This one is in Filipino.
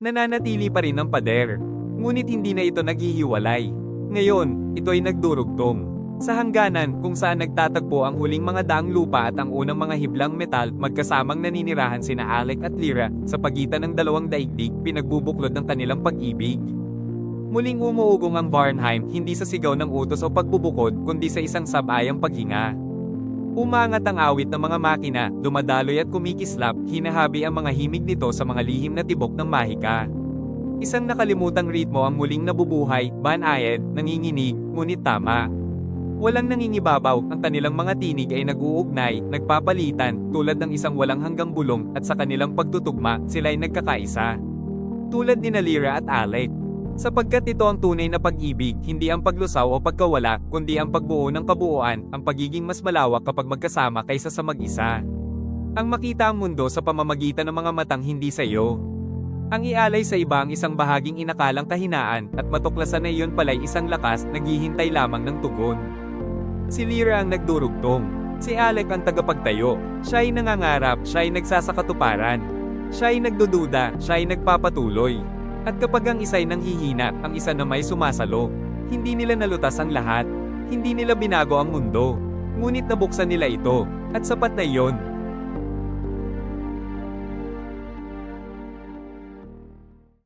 Nananatili pa rin ang pader. Ngunit hindi na ito naghihiwalay. Ngayon, ito ay nagdurugtong. Sa hangganan kung saan nagtatagpo ang huling mga daang lupa at ang unang mga hiblang metal magkasamang naninirahan sina Alec at Lyra sa pagitan ng dalawang daigdig pinagbubuklod ng kanilang pag-ibig. Muling umuugong ang Varnheim hindi sa sigaw ng utos o pagbubukod kundi sa isang sabayang paghinga. Umangat ang awit ng mga makina, dumadaloy at kumikislap, hinahabi ang mga himig nito sa mga lihim na tibok ng mahika. Isang nakalimutang ritmo ang muling nabubuhay, banayad, nanginginig, ngunit tama. Walang nangingibabaw, ang kanilang mga tinig ay nag-uugnay, nagpapalitan, tulad ng isang walang hanggang bulong, at sa kanilang pagtutugma, sila ay nagkakaisa. Tulad ni Nalira at Alec. Sapagkat ito ang tunay na pag-ibig, hindi ang paglusaw o pagkawala, kundi ang pagbuo ng kabuuan, ang pagiging mas malawak kapag magkasama kaysa sa mag-isa. Ang makita ang mundo sa pamamagitan ng mga matang hindi sa iyo. Ang ialay sa iba ang isang bahaging inakalang kahinaan, at matuklasan na iyon pala'y isang lakas, naghihintay lamang ng tugon. Si Lyra ang nagdurugtong. Si Alec ang tagapagtayo. Siya ay nangangarap, siya ay nagsasakatuparan. Siya ay nagdududa, siya ay nagpapatuloy. At kapag ang isa ay nanghihina, ang isa na may sumasalo. Hindi nila nalutas ang lahat. Hindi nila binago ang mundo. Ngunit nabuksan nila ito. At sapat na iyon.